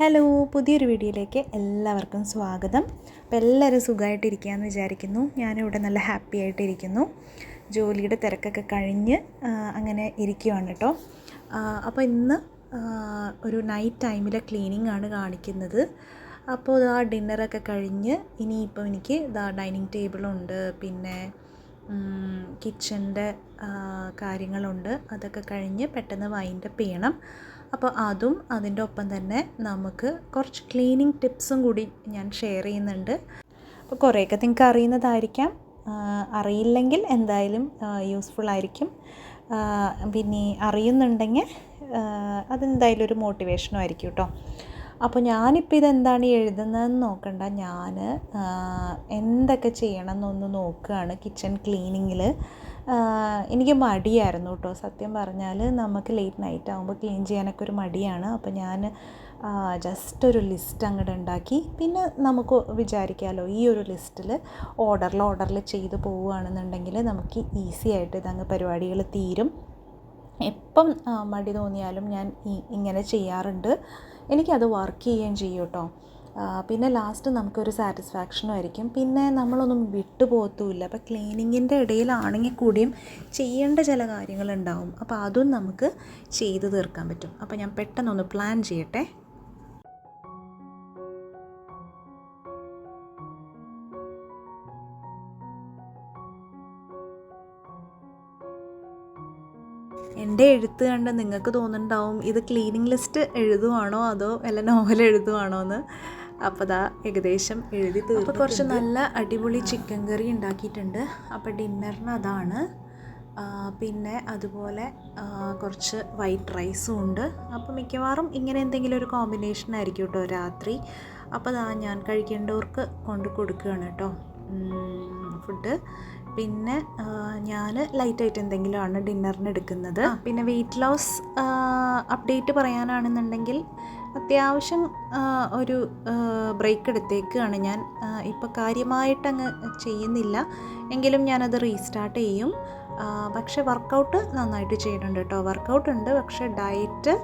Hello പുതിയൊരു വീഡിയോയിലേക്ക് എല്ലാവർക്കും സ്വാഗതം. അപ്പോൾ എല്ലാവരും സുഖമായിട്ടിരിക്കുകയെന്ന് വിചാരിക്കുന്നു. ഞാനിവിടെ നല്ല ഹാപ്പി ആയിട്ടിരിക്കുന്നു. ജോലിയുടെ തിരക്കൊക്കെ കഴിഞ്ഞ് അങ്ങനെ ഇരിക്കുവാണ് കേട്ടോ. അപ്പോൾ ഇന്ന് ഒരു നൈറ്റ് ടൈമിലെ ക്ലീനിങ് ആണ് കാണിക്കുന്നത്. അപ്പോൾ ഇതാ ഡിന്നറൊക്കെ കഴിഞ്ഞ് ഇനിയിപ്പോൾ എനിക്ക് ഇതാ ഡൈനിങ് ടേബിളുണ്ട് പിന്നെ കിച്ചന്റെ കാര്യങ്ങളുണ്ട്. അതൊക്കെ കഴിഞ്ഞ് പെട്ടെന്ന് വൈൻഡപ്പ് ചെയ്യണം അപ്പോൾ അതും അതിന്റെ ഒപ്പം തന്നെ നമുക്ക് കുറച്ച് ക്ലീനിങ് ടിപ്സും കൂടി ഞാൻ ഷെയർ ചെയ്യുന്നുണ്ട്. അപ്പോൾ കുറേയൊക്കെ നിങ്ങൾക്ക് അറിയുന്നതായിരിക്കാം. അറിയില്ലെങ്കിൽ എന്തായാലും യൂസ്ഫുൾ ആയിരിക്കും. പിന്നെ അറിയുന്നുണ്ടെങ്കിൽ അതെന്തായാലും ഒരു മോട്ടിവേഷനും ആയിരിക്കും കേട്ടോ അപ്പോൾ ഞാനിപ്പോൾ ഇതെന്താണ് എഴുതുന്നതെന്ന് നോക്കണ്ട. ഞാൻ എന്തൊക്കെ ചെയ്യണം എന്നൊന്ന് നോക്കുകയാണ് കിച്ചൺ ക്ലീനിങ്ങിൽ എനിക്ക് മടിയായിരുന്നു കേട്ടോ. സത്യം പറഞ്ഞാൽ നമുക്ക് ലേറ്റ് നൈറ്റ് ആകുമ്പോൾ ക്ലീൻ ചെയ്യാനൊക്കെ ഒരു മടിയാണ്. അപ്പോൾ ഞാൻ ജസ്റ്റ് ഒരു ലിസ്റ്റ് അങ്ങോട്ട് ഉണ്ടാക്കി പിന്നെ നമുക്ക് വിചാരിക്കാമല്ലോ ഈ ഒരു ലിസ്റ്റിൽ ഓർഡറിൽ ഓർഡറിൽ ചെയ്ത് പോവുകയാണെന്നുണ്ടെങ്കിൽ നമുക്ക് ഈസി ആയിട്ട് ഇതങ്ങ് പരിപാടികൾ തീരും. എപ്പം മടി തോന്നിയാലും ഞാൻ ഇങ്ങനെ ചെയ്യാറുണ്ട്. എനിക്കത് വർക്ക് ചെയ്യുകയും ചെയ്യും കേട്ടോ. പിന്നെ ലാസ്റ്റ് നമുക്കൊരു സാറ്റിസ്ഫാക്ഷനും ആയിരിക്കും. പിന്നെ നമ്മളൊന്നും വിട്ടുപോകത്തുമില്ല. അപ്പോൾ ക്ലീനിങ്ങിന്റെ ഇടയിലാണെങ്കിൽ കൂടിയും ചെയ്യേണ്ട ചില കാര്യങ്ങളുണ്ടാവും. അപ്പോൾ അതും നമുക്ക് ചെയ്തു തീർക്കാൻ പറ്റും. അപ്പോൾ ഞാൻ പെട്ടെന്നൊന്ന് പ്ലാൻ ചെയ്യട്ടെ. എന്റെ എഴുത്ത് കണ്ട് നിങ്ങൾക്ക് തോന്നുന്നുണ്ടാവും ഇത് ക്ലീനിങ് ലിസ്റ്റ് എഴുതുവാണോ അതോ വല്ല നോവൽ എഴുതുവാണോ എന്ന്. അപ്പോൾ ദാ ഏകദേശം എഴുതി അപ്പോൾ കുറച്ച് നല്ല അടിപൊളി ചിക്കൻ കറി ഉണ്ടാക്കിയിട്ടുണ്ട്. അപ്പോൾ ഡിന്നറിന് അതാണ്. പിന്നെ അതുപോലെ കുറച്ച് വൈറ്റ് റൈസും ഉണ്ട്. അപ്പോൾ മിക്കവാറും ഇങ്ങനെ എന്തെങ്കിലും ഒരു കോമ്പിനേഷൻ ആയിരിക്കും കേട്ടോ രാത്രി. അപ്പോൾ ദാ ഞാൻ കഴിക്കേണ്ടവർക്ക് കൊണ്ട് കൊടുക്കുകയാണ് കേട്ടോ ഫുഡ് പിന്നെ ഞാൻ ലൈറ്റായിട്ട് എന്തെങ്കിലുമാണ് ഡിന്നറിന് എടുക്കുന്നത്. പിന്നെ വെയിറ്റ് ലോസ് അപ്ഡേറ്റ് പറയാനാണെന്നുണ്ടെങ്കിൽ അത്യാവശ്യം ഒരു ബ്രേക്ക് എടുത്തേക്കാണ് ഞാൻ. ഇപ്പോൾ കാര്യമായിട്ടങ്ങ് ചെയ്യുന്നില്ല. എങ്കിലും ഞാനത് റീസ്റ്റാർട്ട് ചെയ്യും. പക്ഷേ വർക്കൗട്ട് നന്നായിട്ട് ചെയ്യുന്നുണ്ട് കേട്ടോ. വർക്കൗട്ട് ഉണ്ട് പക്ഷേ ഡയറ്റ്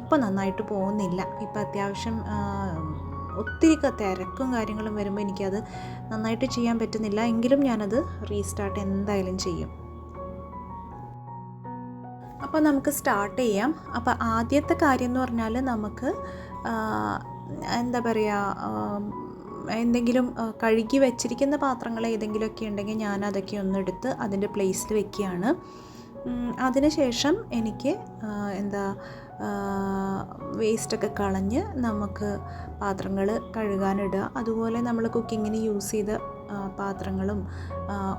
ഇപ്പോൾ നന്നായിട്ട് പോകുന്നില്ല. ഇപ്പോൾ അത്യാവശ്യം ഒത്തിരി തിരക്കും കാര്യങ്ങളും വരുമ്പോൾ എനിക്കത് നന്നായിട്ട് ചെയ്യാൻ പറ്റുന്നില്ല. എങ്കിലും ഞാനത് റീസ്റ്റാർട്ട് എന്തായാലും ചെയ്യും. അപ്പോൾ നമുക്ക് സ്റ്റാർട്ട് ചെയ്യാം. അപ്പോൾ ആദ്യത്തെ കാര്യം എന്ന് പറഞ്ഞാൽ നമുക്ക് എന്താ പറയുക എന്തെങ്കിലും കഴുകി വെച്ചിരിക്കുന്ന പാത്രങ്ങൾ ഏതെങ്കിലുമൊക്കെ ഉണ്ടെങ്കിൽ ഞാൻ അതൊക്കെ ഒന്ന് എടുത്ത് അതിന്റെ പ്ലേസിൽ വെക്കുകയാണ്. അതിനുശേഷം എനിക്ക് എന്താ വേസ്റ്റൊക്കെ കളഞ്ഞ് നമുക്ക് പാത്രങ്ങൾ കഴുകാനിടുക. അതുപോലെ നമ്മൾ കുക്കിങ്ങിന് യൂസ് ചെയ്ത പാത്രങ്ങളും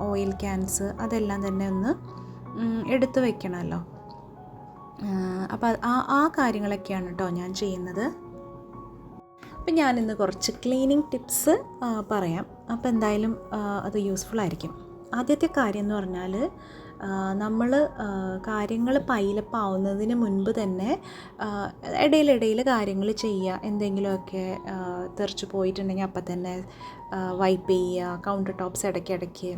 ഓയിൽ ക്യാൻസ് അതെല്ലാം തന്നെ ഒന്ന് എടുത്തു വയ്ക്കണമല്ലോ അപ്പോൾ ആ ആ കാര്യങ്ങളൊക്കെയാണ് കേട്ടോ ഞാൻ ചെയ്യുന്നത്. അപ്പം ഞാനിന്ന് കുറച്ച് ക്ലീനിങ് ടിപ്സ് പറയാം. അപ്പോൾ എന്തായാലും അത് യൂസ്ഫുൾ ആയിരിക്കും. ആദ്യത്തെ കാര്യം എന്ന് പറഞ്ഞാൽ നമ്മൾ കാര്യങ്ങൾ പൈലപ്പ് ആവുന്നതിന് മുൻപ് തന്നെ ഇടയിലിടയിൽ കാര്യങ്ങൾ ചെയ്യുക എന്തെങ്കിലുമൊക്കെ തെറിച്ച് പോയിട്ടുണ്ടെങ്കിൽ അപ്പം തന്നെ വൈപ്പ് ചെയ്യുക കൗണ്ടർ ടോപ്സ് ഇടയ്ക്കിടയ്ക്ക്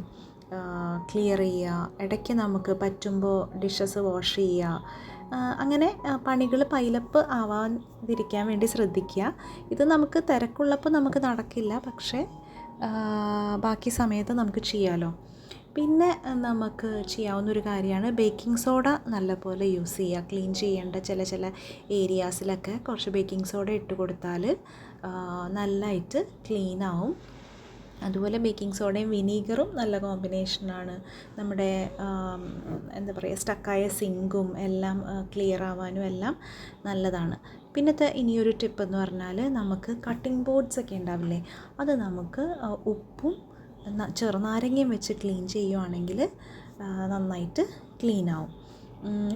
ക്ലിയർ ചെയ്യുക ഇടയ്ക്ക് നമുക്ക് പറ്റുമ്പോൾ ഡിഷസ് വാഷ് ചെയ്യുക അങ്ങനെ പണികൾ പൈലപ്പ് ആവാതിരിക്കാൻ വേണ്ടി ശ്രദ്ധിക്കുക ഇത് നമുക്ക് തിരക്കുള്ളപ്പോൾ നമുക്ക് നടക്കില്ല പക്ഷേ ബാക്കി സമയത്ത് നമുക്ക് ചെയ്യാമല്ലോ പിന്നെ നമുക്ക് ചെയ്യാവുന്ന ഒരു കാര്യമാണ് ബേക്കിംഗ് സോഡ നല്ലപോലെ യൂസ് ചെയ്യുക. ക്ലീൻ ചെയ്യേണ്ട ചില ചില ഏരിയാസിലൊക്കെ കുറച്ച് ബേക്കിംഗ് സോഡ ഇട്ട് കൊടുത്താൽ നല്ലതായിട്ട് ക്ലീൻ ആവും. അതുപോലെ ബേക്കിംഗ് സോഡയും വിനീഗറും നല്ല കോമ്പിനേഷനാണ് നമ്മുടെ എന്താ പറയുക സ്റ്റക്കായ സിങ്കും എല്ലാം ക്ലിയർ ആവാനും എല്ലാം നല്ലതാണ്. പിന്നത്തെ ഇനിയൊരു ടിപ്പ് എന്ന് പറഞ്ഞാൽ നമുക്ക് കട്ടിംഗ് ബോർഡ്സ് ഒക്കെ ഉണ്ടാവില്ലേ? അത് നമുക്ക് ഉപ്പും ചെറുനാരങ്ങയും വെച്ച് ക്ലീൻ ചെയ്യുവാണെങ്കിൽ നന്നായിട്ട് ക്ലീൻ ആവും.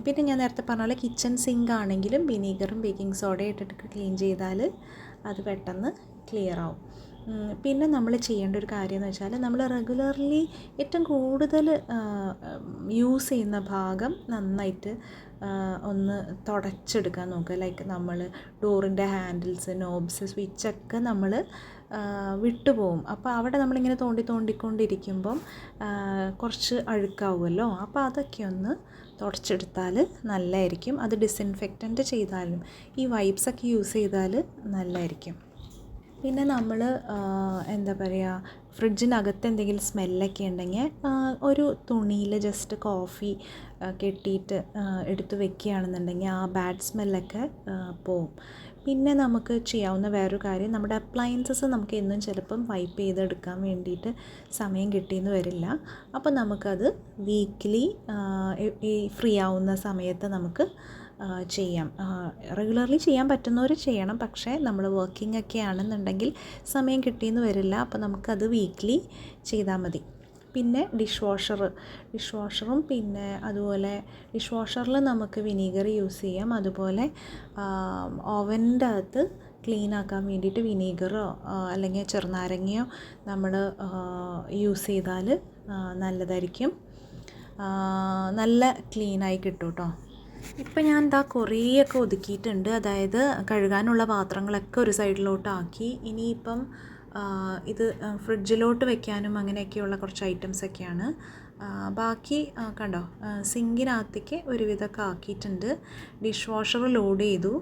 പിന്നെ ഞാൻ നേരത്തെ പറഞ്ഞ പോലെ കിച്ചൺ സിങ്ക് ആണെങ്കിലും വിനീഗറും ബേക്കിംഗ് സോഡയും ഇട്ടിട്ട് ക്ലീൻ ചെയ്താൽ അത് പെട്ടെന്ന് ക്ലിയർ ആവും. പിന്നെ നമ്മൾ ചെയ്യേണ്ട ഒരു കാര്യം എന്ന് വെച്ചാൽ നമ്മൾ റെഗുലർലി ഏറ്റവും കൂടുതൽ യൂസ് ചെയ്യുന്ന ഭാഗം നന്നായിട്ട് ഒന്ന് തുടച്ചെടുക്കാൻ നോക്കുക. ലൈക്ക് നമ്മൾ ഡോറിന്റെ ഹാൻഡിൽസ് നോബ്സ് സ്വിച്ചൊക്കെ നമ്മൾ വിട്ടുപോകും അപ്പോൾ അവിടെ നമ്മളിങ്ങനെ തോണ്ടി തോണ്ടിക്കൊണ്ടിരിക്കുമ്പം കുറച്ച് അഴുക്കാവുമല്ലോ? അപ്പോൾ അതൊക്കെ ഒന്ന് തുടച്ചെടുത്താൽ നല്ലതായിരിക്കും അത് ഡിസിൻഫെക്റ്റന്റ് ചെയ്താലും ഈ വൈപ്സൊക്കെ യൂസ് ചെയ്താൽ നല്ലതായിരിക്കും പിന്നെ നമ്മൾ എന്താ പറയുക ഫ്രിഡ്ജിനകത്ത് എന്തെങ്കിലും സ്മെല്ലൊക്കെ ഉണ്ടെങ്കിൽ ഒരു തുണിയിൽ ജസ്റ്റ് കോഫി കെട്ടിയിട്ട് എടുത്ത് വെക്കുകയാണെന്നുണ്ടെങ്കിൽ ആ ബാഡ് സ്മെല്ലൊക്കെ പോവും. പിന്നെ നമുക്ക് ചെയ്യാവുന്ന വേറൊരു കാര്യം നമ്മുടെ അപ്ലയൻസസ് നമുക്ക് എന്നും ചിലപ്പം വൈപ്പ് ചെയ്തെടുക്കാൻ വേണ്ടിയിട്ട് സമയം കിട്ടിയെന്ന് വരില്ല. അപ്പോൾ നമുക്കത് വീക്ക്ലി ഈ ഫ്രീ ആവുന്ന സമയത്ത് നമുക്ക് ചെയ്യാം. റെഗുലർലി ചെയ്യാൻ പറ്റുന്നവർ ചെയ്യണം. പക്ഷേ നമ്മൾ വർക്കിംഗ് ഒക്കെ ആണെന്നുണ്ടെങ്കിൽ സമയം കിട്ടിയെന്ന് വരില്ല. അപ്പോൾ നമുക്കത് വീക്ക്ലി ചെയ്താൽ മതി. പിന്നെ ഡിഷ് വാഷർ ഡിഷ് വാഷറും പിന്നെ അതുപോലെ ഡിഷ് വാഷറിൽ നമുക്ക് വിനീഗർ യൂസ് ചെയ്യാം. അതുപോലെ ഓവന്റെ അകത്ത് ക്ലീൻ ആക്കാൻ വേണ്ടിയിട്ട് വിനീഗറോ അല്ലെങ്കിൽ ചെറുനാരങ്ങയോ നമ്മൾ യൂസ് ചെയ്താൽ നല്ലതായിരിക്കും. നല്ല ക്ലീനായി കിട്ടും കേട്ടോ ഇപ്പം ഞാൻ എന്താ കുറേയൊക്കെ ഒതുക്കിയിട്ടുണ്ട്. അതായത് കഴുകാനുള്ള പാത്രങ്ങളൊക്കെ ഒരു സൈഡിലോട്ടാക്കി ഇനിയിപ്പം ഇത് ഫ്രിഡ്ജിലോട്ട് വെക്കാനും അങ്ങനെയൊക്കെയുള്ള കുറച്ച് ഐറ്റംസൊക്കെയാണ് ബാക്കി കണ്ടോ സിങ്കിനകത്തേക്ക് ഒരുവിധമൊക്കെ ആക്കിയിട്ടുണ്ട്. ഡിഷ് വാഷർ ലോഡ് ചെയ്തു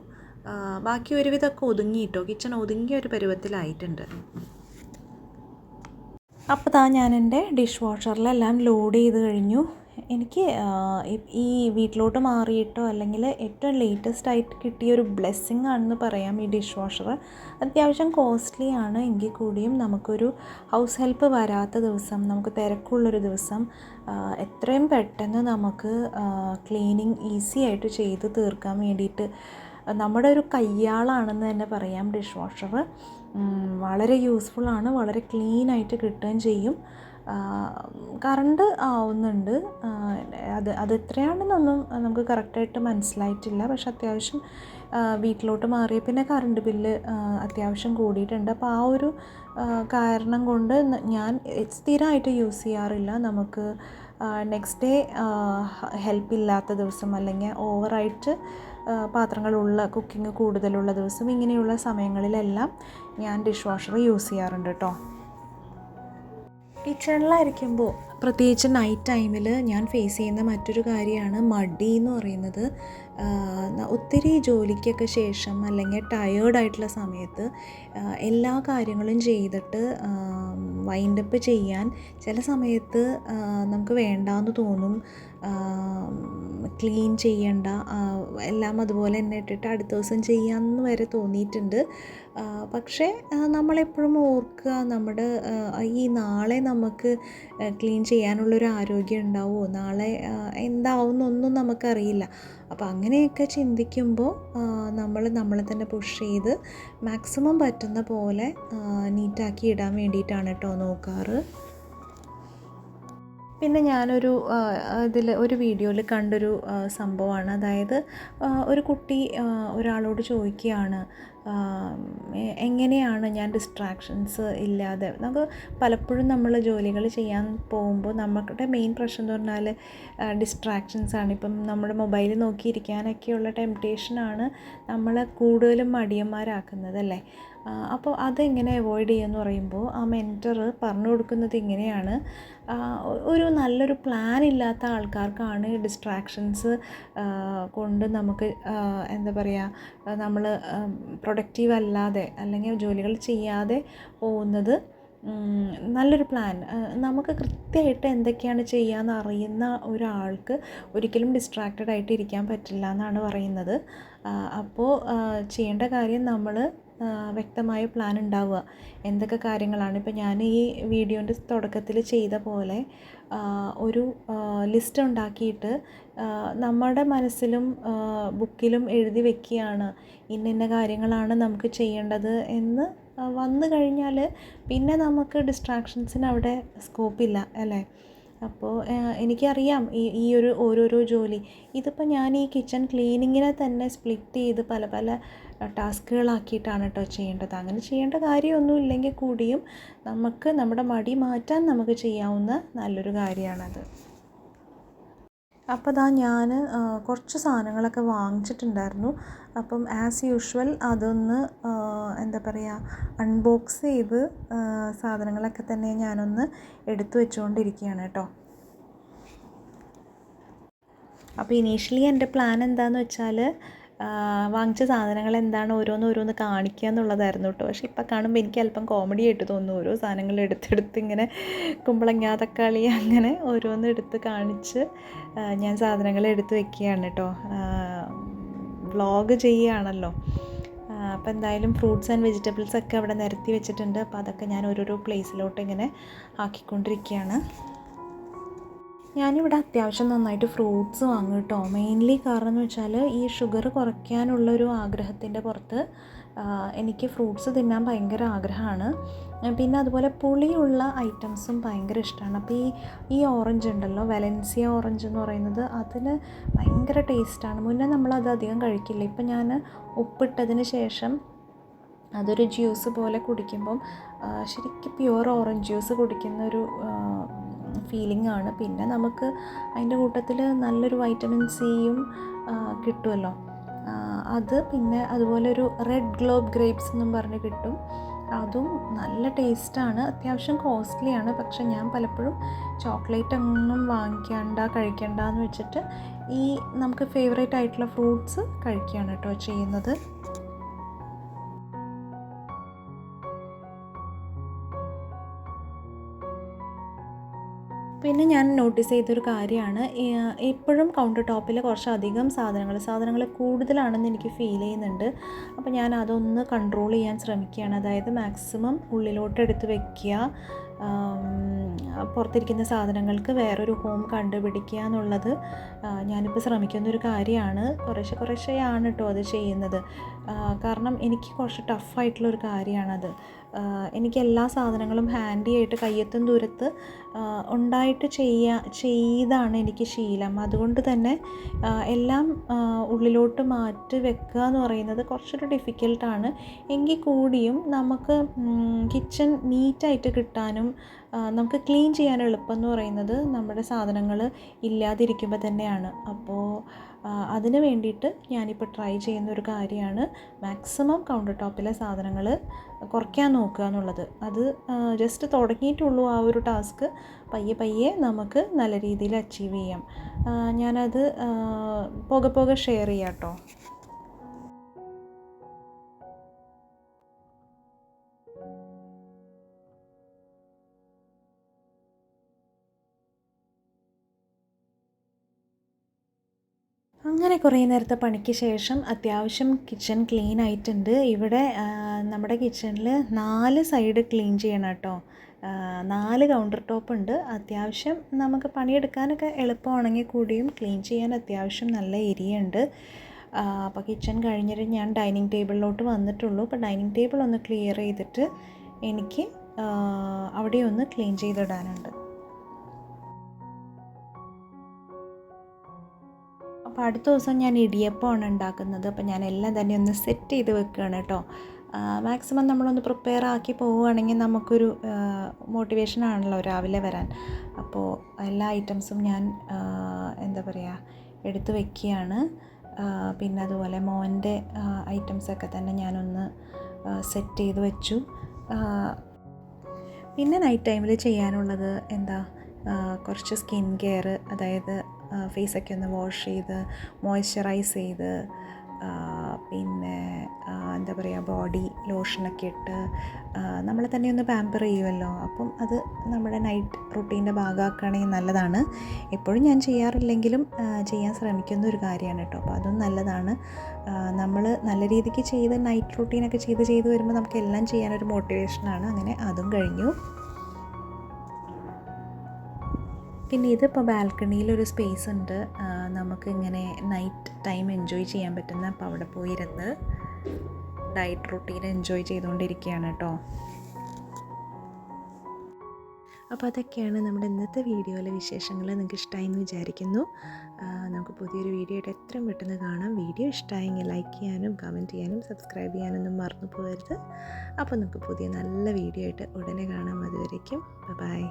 ബാക്കി ഒരുവിധമൊക്കെ ഒതുങ്ങിയിട്ടോ കിച്ചൺ ഒതുങ്ങിയ ഒരു പരുവത്തിലായിട്ടുണ്ട്. അപ്പോൾ താ ഞാൻ എന്റെ ഡിഷ് വാഷറിലെല്ലാം ലോഡ് ചെയ്ത് കഴിഞ്ഞു. എനിക്ക് ഈ വീട്ടിലോട്ട് മാറിയിട്ടോ അല്ലെങ്കിൽ ഏറ്റവും ലേറ്റസ്റ്റ് ആയിട്ട് കിട്ടിയ ഒരു ബ്ലെസ്സിങ് ആണെന്ന് പറയാം ഈ ഡിഷ് വാഷർ അത്യാവശ്യം കോസ്റ്റ്ലി ആണ്. എങ്കിൽ കൂടിയും നമുക്കൊരു ഹൗസ് ഹെൽപ്പ് വരാത്ത ദിവസം നമുക്ക് തിരക്കുള്ളൊരു ദിവസം എത്രയും പെട്ടെന്ന് നമുക്ക് ക്ലീനിങ് ഈസി ആയിട്ട് ചെയ്ത് തീർക്കാൻ വേണ്ടിയിട്ട് നമ്മുടെ ഒരു കയ്യാളാണെന്ന് തന്നെ പറയാം ഡിഷ് വാഷർ വളരെ യൂസ്ഫുള്ളാണ് വളരെ ക്ലീനായിട്ട് കിട്ടുകയും ചെയ്യും. കറണ്ട് ആവുന്നുണ്ട്. അത് അത് എത്രയാണെന്നൊന്നും നമുക്ക് കറക്റ്റായിട്ട് മനസ്സിലായിട്ടില്ല. പക്ഷെ അത്യാവശ്യം വീട്ടിലോട്ട് മാറിയ പിന്നെ കറണ്ട് ബില്ല് അത്യാവശ്യം കൂടിയിട്ടുണ്ട്. അപ്പോൾ ആ ഒരു കാരണം കൊണ്ട് ഞാൻ സ്ഥിരമായിട്ട് യൂസ് ചെയ്യാറില്ല. നമുക്ക് നെക്സ്റ്റ് ഡേ ഹെൽപ്പ് ഇല്ലാത്ത ദിവസം അല്ലെങ്കിൽ ഓവറായിട്ട് പാത്രങ്ങളുള്ള കുക്കിംഗ് കൂടുതലുള്ള ദിവസം ഇങ്ങനെയുള്ള സമയങ്ങളിലെല്ലാം ഞാൻ ഡിഷ് വാഷർ യൂസ് ചെയ്യാറുണ്ട് കേട്ടോ കിച്ചണിലായിരിക്കുമ്പോൾ പ്രത്യേകിച്ച് നൈറ്റ് ടൈമിൽ ഞാൻ ഫേസ് ചെയ്യുന്ന മറ്റൊരു കാര്യമാണ് മടി എന്ന് പറയുന്നത്. ഒത്തിരി ജോലിക്കൊക്കെ ശേഷം അല്ലെങ്കിൽ ടയേർഡായിട്ടുള്ള സമയത്ത് എല്ലാ കാര്യങ്ങളും ചെയ്തിട്ട് വൈൻഡപ്പ് ചെയ്യാൻ ചില സമയത്ത് നമുക്ക് വേണ്ടാന്ന് തോന്നും. ക്ലീൻ ചെയ്യണ്ട എല്ലാം അതുപോലെ തന്നെ ഇട്ടിട്ട് അടുത്ത ദിവസം ചെയ്യാമെന്ന് വരെ തോന്നിയിട്ടുണ്ട്. പക്ഷേ നമ്മളെപ്പോഴും ഓർക്കുക നമ്മുടെ ഈ നാളെ നമുക്ക് ക്ലീൻ ചെയ്യാനുള്ളൊരു ആരോഗ്യം ഉണ്ടാവുമോ? നാളെ എന്താവുമെന്നൊന്നും നമുക്കറിയില്ല. അപ്പോൾ അങ്ങനെയൊക്കെ ചിന്തിക്കുമ്പോൾ നമ്മൾ നമ്മളെ തന്നെ പുഷ് ചെയ്ത് മാക്സിമം പറ്റുന്ന പോലെ നീറ്റാക്കി ഇടാൻ വേണ്ടിയിട്ടാണ് കേട്ടോ നോക്കാറ്. പിന്നെ ഞാനൊരു ഇതിൽ ഒരു വീഡിയോയിൽ കണ്ടൊരു സംഭവമാണ്. അതായത് ഒരു കുട്ടി ഒരാളോട് ചോദിക്കുകയാണ് എങ്ങനെയാണ് ഞാൻ ഡിസ്ട്രാക്ഷൻസ് ഇല്ലാതെ? നമുക്ക് പലപ്പോഴും നമ്മൾ ജോലികൾ ചെയ്യാൻ പോകുമ്പോൾ നമ്മുടെ മെയിൻ പ്രശ്നം എന്ന് പറഞ്ഞാൽ ഡിസ്ട്രാക്ഷൻസ് ആണ്. ഇപ്പം നമ്മുടെ മൊബൈൽ നോക്കിയിരിക്കാനൊക്കെയുള്ള ടെംപ്റ്റേഷനാണ് നമ്മളെ കൂടുതലും മടിയന്മാരാക്കുന്നത് അല്ലേ? അപ്പോൾ അതെങ്ങനെ അവോയ്ഡ് ചെയ്യുക എന്ന് പറയുമ്പോൾ ആ മെന്റർ പറഞ്ഞു കൊടുക്കുന്നത് ഇങ്ങനെയാണ്. ഒരു നല്ലൊരു പ്ലാൻ ഇല്ലാത്ത ആൾക്കാർക്കാണ് ഡിസ്ട്രാക്ഷൻസ് കൊണ്ട് നമുക്ക് എന്താ പറയുക നമ്മൾ പ്രൊഡക്റ്റീവ് അല്ലാതെ അല്ലെങ്കിൽ ജോലികൾ ചെയ്യാതെ പോകുന്നത് നല്ലൊരു പ്ലാൻ നമുക്ക് കൃത്യമായിട്ട് എന്തൊക്കെയാണ് ചെയ്യാമെന്ന് അറിയുന്ന ഒരാൾക്ക് ഒരിക്കലും ഡിസ്ട്രാക്റ്റഡ് ആയിട്ട് ഇരിക്കാൻ പറ്റില്ല എന്നാണ് പറയുന്നത്. അപ്പോൾ ചെയ്യേണ്ട കാര്യം നമ്മൾ വ്യക്തമായ പ്ലാൻ ഉണ്ടാവുക. എന്തൊക്കെ കാര്യങ്ങളാണ് ഇപ്പോൾ ഞാൻ ഈ വീഡിയോന്റെ തുടക്കത്തിൽ ചെയ്ത പോലെ ഒരു ലിസ്റ്റ് ഉണ്ടാക്കിയിട്ട് നമ്മുടെ മനസ്സിലും ബുക്കിലും എഴുതി വെക്കുകയാണ്. ഇന്ന ഇന്ന കാര്യങ്ങളാണ് നമുക്ക് ചെയ്യേണ്ടത് എന്ന് വന്നു കഴിഞ്ഞാൽ പിന്നെ നമുക്ക് ഡിസ്ട്രാക്ഷൻസിന് അവിടെ സ്കോപ്പില്ല അല്ലേ? അപ്പോൾ എനിക്കറിയാം ഈ ഈ ഒരു ഓരോരോ ജോലി. ഇതിപ്പോൾ ഞാൻ ഈ കിച്ചൺ ക്ലീനിങ്ങിനെ തന്നെ സ്പ്ലിറ്റ് ചെയ്ത് പല പല ടാസ്കുകളാക്കിയിട്ടാണ് കേട്ടോ ചെയ്യേണ്ടത്. അങ്ങനെ ചെയ്യേണ്ട കാര്യമൊന്നും ഇല്ലെങ്കിൽ കൂടിയും നമുക്ക് നമ്മുടെ മടി മാറ്റാൻ നമുക്ക് ചെയ്യാവുന്ന നല്ലൊരു കാര്യമാണത്. അപ്പോൾ ഇതാ ഞാൻ കുറച്ച് സാധനങ്ങളൊക്കെ വാങ്ങിച്ചിട്ടുണ്ടായിരുന്നു. അപ്പം ആസ് യൂഷ്വൽ അതൊന്ന് എന്താ പറയുക അൺബോക്സ് ചെയ്ത് സാധനങ്ങളൊക്കെ തന്നെ ഞാനൊന്ന് എടുത്തു വെച്ചുകൊണ്ടിരിക്കുകയാണ് കേട്ടോ. അപ്പോൾ ഇനീഷ്യലി എന്റെ പ്ലാൻ എന്താണെന്ന് വെച്ചാൽ വാങ്ങിച്ച സാധനങ്ങൾ എന്താണ് ഓരോന്ന് ഓരോന്ന് കാണിക്കുക എന്നുള്ളതായിരുന്നു കേട്ടോ. പക്ഷേ ഇപ്പം കാണുമ്പോൾ എനിക്ക് അല്പം കോമഡി ആയിട്ട് തോന്നുന്നു. ഓരോ സാധനങ്ങൾ എടുത്തെടുത്ത് ഇങ്ങനെ കുമ്പളങ്ങ തക്കാളി അങ്ങനെ ഓരോന്ന് എടുത്ത് കാണിച്ച് ഞാൻ സാധനങ്ങൾ എടുത്ത് വെക്കുകയാണ് കേട്ടോ. വ്ളോഗ് ചെയ്യുകയാണല്ലോ. അപ്പോൾ എന്തായാലും ഫ്രൂട്ട്സ് ആൻഡ് വെജിറ്റബിൾസ് ഒക്കെ അവിടെ നിരത്തി വെച്ചിട്ടുണ്ട്. അപ്പോൾ അതൊക്കെ ഞാൻ ഓരോരോ പ്ലേസിലോട്ട് ഇങ്ങനെ ആക്കിക്കൊണ്ടിരിക്കുകയാണ്. ഞാനിവിടെ അത്യാവശ്യം നന്നായിട്ട് ഫ്രൂട്ട്സ് വാങ്ങും കേട്ടോ. മെയിൻലി കാരണം എന്ന് വെച്ചാൽ ഈ ഷുഗർ കുറയ്ക്കാനുള്ളൊരു ആഗ്രഹത്തിന്റെ പുറത്ത് എനിക്ക് ഫ്രൂട്ട്സ് തിന്നാൻ ഭയങ്കര ആഗ്രഹമാണ്. പിന്നെ അതുപോലെ പുളിയുള്ള ഐറ്റംസും ഭയങ്കര ഇഷ്ടമാണ്. അപ്പോൾ ഈ ഈ ഓറഞ്ച് ഉണ്ടല്ലോ വലൻസിയ ഓറഞ്ച് എന്ന് പറയുന്നത് അതിന് ഭയങ്കര ടേസ്റ്റാണ് മുന്നേ നമ്മളത് അധികം കഴിക്കില്ല. ഇപ്പം ഞാൻ ഉപ്പിട്ടതിന് ശേഷം അതൊരു ജ്യൂസ് പോലെ കുടിക്കുമ്പം ശരിക്കും പ്യുവർ ഓറഞ്ച് ജ്യൂസ് കുടിക്കുന്ന ഒരു ഫീലിംഗ് ആണ്. പിന്നെ നമുക്ക് അതിന്റെ കൂട്ടത്തിൽ നല്ലൊരു വൈറ്റമിൻ സിയും കിട്ടുമല്ലോ. അത് പിന്നെ അതുപോലെ ഒരു റെഡ് ഗ്ലോബ് ഗ്രേപ്സ് എന്നും പറഞ്ഞ് കിട്ടും. അതും നല്ല ടേസ്റ്റാണ് അത്യാവശ്യം കോസ്റ്റ്ലിയാണ് പക്ഷെ ഞാൻ പലപ്പോഴും ചോക്ലേറ്റ് ഒന്നും വാങ്ങിക്കണ്ട കഴിക്കണ്ട എന്ന് വെച്ചിട്ട് ഈ നമുക്ക് ഫേവറേറ്റ് ആയിട്ടുള്ള ഫ്രൂട്ട്സ് കഴിക്കുകയാണ് കേട്ടോ ചെയ്യുന്നത്. പിന്നെ ഞാൻ നോട്ടീസ് ചെയ്തൊരു കാര്യമാണ് എപ്പോഴും കൗണ്ടർ ടോപ്പിൽ കുറച്ചധികം സാധനങ്ങൾ സാധനങ്ങൾ കൂടുതലാണെന്ന് എനിക്ക് ഫീൽ ചെയ്യുന്നുണ്ട്. അപ്പോൾ ഞാൻ അതൊന്ന് കൺട്രോൾ ചെയ്യാൻ ശ്രമിക്കുകയാണ്. അതായത് മാക്സിമം ഉള്ളിലോട്ട് എടുത്ത് വെക്കുക. പുറത്തിരിക്കുന്ന സാധനങ്ങൾക്ക് വേറൊരു ഹോം കണ്ടുപിടിക്കുക എന്നുള്ളത് ഞാനിപ്പോൾ ശ്രമിക്കുന്ന ഒരു കാര്യമാണ്. കുറേശ്ശെ കുറേശ്ശെയാണ് കേട്ടോ അത് ചെയ്യുന്നത്. കാരണം എനിക്ക് കുറച്ച് ടഫായിട്ടുള്ളൊരു കാര്യമാണത്. എനിക്ക് എല്ലാ സാധനങ്ങളും ഹാൻഡി ആയിട്ട് കയ്യെത്തും ദൂരത്ത് ഉണ്ടായിട്ട് ചെയ്യുക ചെയ്താണ് എനിക്ക് ശീലം. അതുകൊണ്ട് തന്നെ എല്ലാം ഉള്ളിലോട്ട് മാറ്റി വെക്കുക എന്ന് പറയുന്നത് കുറച്ചൊരു ഡിഫിക്കൽട്ടാണ് എങ്കിൽ കൂടിയും നമുക്ക് കിച്ചൺ നീറ്റായിട്ട് കിട്ടാനും നമുക്ക് ക്ലീൻ ചെയ്യാൻ എളുപ്പം എന്ന് പറയുന്നത് നമ്മുടെ സാധനങ്ങൾ ഇല്ലാതിരിക്കുമ്പോൾ തന്നെയാണ്. അപ്പോൾ അതിന് വേണ്ടിയിട്ട് ഞാനിപ്പോൾ ട്രൈ ചെയ്യുന്ന ഒരു കാര്യമാണ് മാക്സിമം കൗണ്ടർ ടോപ്പിലെ സാധനങ്ങൾ കുറയ്ക്കാൻ നോക്കുക എന്നുള്ളത്. അത് ജസ്റ്റ് തുടങ്ങിയിട്ടുള്ളൂ ആ ഒരു ടാസ്ക് പയ്യെ പയ്യെ നമുക്ക് നല്ല രീതിയിൽ അച്ചീവ് ചെയ്യാം. ഞാനത് പോകെ പോകെ ഷെയർ ചെയ്യാം കേട്ടോ അങ്ങനെ കുറേ നേരത്തെ പണിക്ക് ശേഷം അത്യാവശ്യം കിച്ചൺ ക്ലീൻ ആയിട്ടുണ്ട്. ഇവിടെ നമ്മുടെ കിച്ചണിൽ നാല് സൈഡ് ക്ലീൻ ചെയ്യണം കേട്ടോ. നാല് കൗണ്ടർ ടോപ്പ് ഉണ്ട്. അത്യാവശ്യം നമുക്ക് പണിയെടുക്കാനൊക്കെ എളുപ്പമാണെങ്കിൽ കൂടിയും ക്ലീൻ ചെയ്യാൻ അത്യാവശ്യം നല്ല ഏരിയ ഉണ്ട്. അപ്പോൾ കിച്ചൺ കഴിഞ്ഞിട്ട് ഞാൻ ഡൈനിങ് ടേബിളിലോട്ട് വന്നിട്ടുള്ളൂ. അപ്പോൾ ഡൈനിങ് ടേബിൾ ഒന്ന് ക്ലിയർ ചെയ്തിട്ട് എനിക്ക് അവിടെ ഒന്ന് ക്ലീൻ ചെയ്തിടാനുണ്ട്. അപ്പോൾ അടുത്ത ദിവസം ഞാൻ ഇടിയപ്പമാണ് ഉണ്ടാക്കുന്നത്. അപ്പോൾ ഞാൻ എല്ലാം തന്നെ ഒന്ന് സെറ്റ് ചെയ്ത് വെക്കുകയാണ് കേട്ടോ. മാക്സിമം നമ്മളൊന്ന് പ്രിപ്പയർ ആക്കി പോവുകയാണെങ്കിൽ നമുക്കൊരു മോട്ടിവേഷൻ ആണല്ലോ രാവിലെ വരാൻ. അപ്പോൾ എല്ലാ ഐറ്റംസും ഞാൻ എന്താ പറയുക എടുത്ത് വെക്കുകയാണ്. പിന്നെ അതുപോലെ മോന്റെ ഐറ്റംസൊക്കെ തന്നെ ഞാനൊന്ന് സെറ്റ് ചെയ്ത് വെച്ചു. പിന്നെ നൈറ്റ് ടൈമിൽ ചെയ്യാനുള്ളത് എന്താ? കുറച്ച് സ്കിൻ കെയർ അതായത് ഫേസൊക്കെ ഒന്ന് വാഷ് ചെയ്ത് മോയ്സ്ചറൈസ് ചെയ്ത് പിന്നെ എന്താ പറയുക ബോഡി ലോഷനൊക്കെ ഇട്ട് നമ്മളെ തന്നെ ഒന്ന് പാമ്പർ ചെയ്യുമല്ലോ. അപ്പം അത് നമ്മുടെ നൈറ്റ് റുട്ടീന്റെ ഭാഗമാക്കുകയാണെങ്കിൽ നല്ലതാണ്. എപ്പോഴും ഞാൻ ചെയ്യാറില്ലെങ്കിലും ചെയ്യാൻ ശ്രമിക്കുന്ന ഒരു കാര്യമാണ് കേട്ടോ. അപ്പോൾ അതും നല്ലതാണ്. നമ്മൾ നല്ല രീതിക്ക് ചെയ്ത് നൈറ്റ് റുട്ടീനൊക്കെ ചെയ്ത് ചെയ്ത് വരുമ്പോൾ നമുക്ക് എല്ലാം ചെയ്യാനൊരു മോട്ടിവേഷനാണ്. അങ്ങനെ അതും കഴിഞ്ഞു. പിന്നെ ഇതിപ്പോൾ ബാൽക്കണിയിലൊരു സ്പേസ് ഉണ്ട് നമുക്കിങ്ങനെ നൈറ്റ് ടൈം എൻജോയ് ചെയ്യാൻ പറ്റുന്ന അപ്പോൾ അവിടെ പോയിരുന്ന് ഡയറ്റ് റൊട്ടീൻ എൻജോയ് ചെയ്തുകൊണ്ടിരിക്കുകയാണ് കേട്ടോ. അപ്പോൾ അതൊക്കെയാണ് നമ്മുടെ ഇന്നത്തെ വീഡിയോയിലെ വിശേഷങ്ങൾ. നിങ്ങൾക്ക് ഇഷ്ടമായി എന്ന് വിചാരിക്കുന്നു നമുക്ക് പുതിയൊരു വീഡിയോ എത്രയും പെട്ടെന്ന് കാണാം. വീഡിയോ ഇഷ്ടമായെങ്കിൽ ലൈക്ക് ചെയ്യാനും കമന്റ് ചെയ്യാനും സബ്സ്ക്രൈബ് ചെയ്യാനൊന്നും മറന്നു പോകരുത്. അപ്പോൾ നമുക്ക് പുതിയ നല്ല വീഡിയോ ആയിട്ട് ഉടനെ കാണാം. അതുവരേക്കും ബൈ